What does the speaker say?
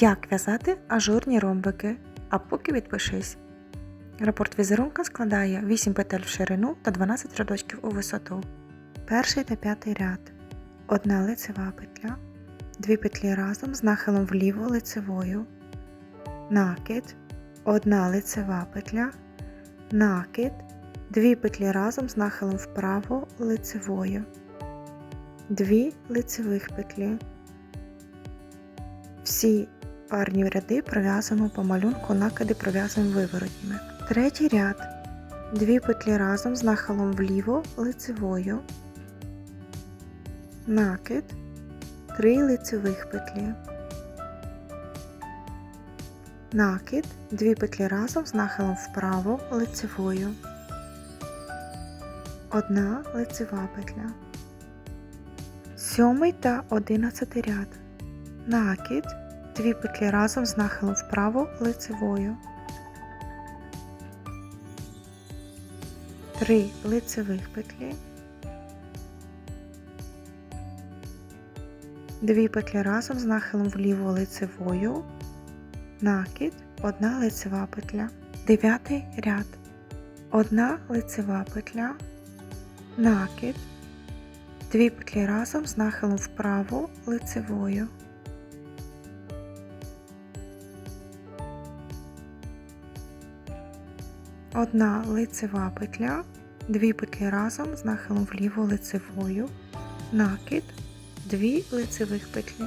Як в'язати ажурні ромбики, а поки відпишись. Рапорт візерунка складає 8 петель в ширину та 12 рядочків у висоту. Перший та п'ятий ряд. Одна лицева петля, дві петлі разом з нахилом вліво лицевою, накид, одна лицева петля, накид, дві петлі разом з нахилом вправо лицевою, дві лицевих петлі. Всі парні ряди пров'язуємо по малюнку, накиди пров'язуємо виворотніми. Третій ряд. Дві петлі разом з нахилом вліво лицевою, накид, три лицевих петлі, накид, дві петлі разом з нахилом вправо лицевою, одна лицева петля. Сьомий та одинадцятий ряд. Накид, дві петлі разом з нахилом вправо лицевою. 3 лицевих петлі, 2 петлі разом з нахилом вліво лицевою, накид, 1 лицева петля, 9 ряд, 1 лицева петля, накид, 2 петлі разом з нахилом вправо лицевою. Одна лицева петля, дві петлі разом з нахилом вліво лицевою, накид, дві лицевих петлі.